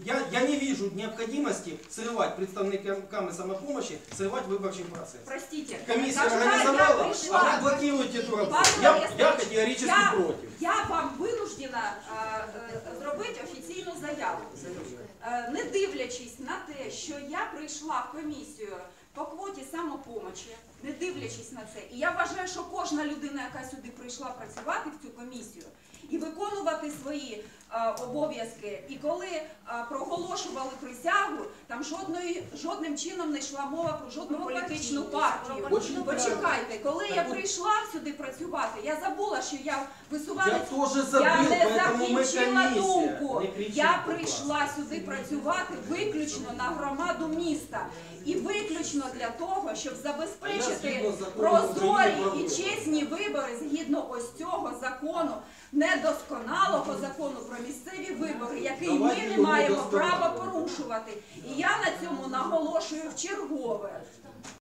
я, я не вижу необходимости срывать представниками самопомощи, срывать выборчий процесс. Простите. Комиссия Когда я организовала, пришла- а вы блокируете эту работу. Пане Я, Олеже, я категорически я, против. Я вам винуждена е, е, зробити офіційну заяву. Е, не дивлячись на те, що я прийшла в комісію по квоті самопомочі, не дивлячись на це, і я вважаю, що кожна людина, яка сюди прийшла працювати в цю комісію і виконувати свої е, обов'язки, і коли е, проголошували присягу, там жодної жодним чином не йшла мова про жодну політичну партію. Очень Почекайте, коли я Так от- прийшла сюди працювати, я забула, що я висувалась. Я тоже забыл, я не поэтому мы закінчила комиссия. думку. Не кричіть, Я будь прийшла сюди працювати виключно на громаду міста і виключно для того, щоб забезпечити згідно з законом прозорі України про і вибори. чесні вибори згідно ось цього закону, недосконалого закону про місцеві вибори, який ми не маємо права порушувати. І я на цьому наголошую в чергове.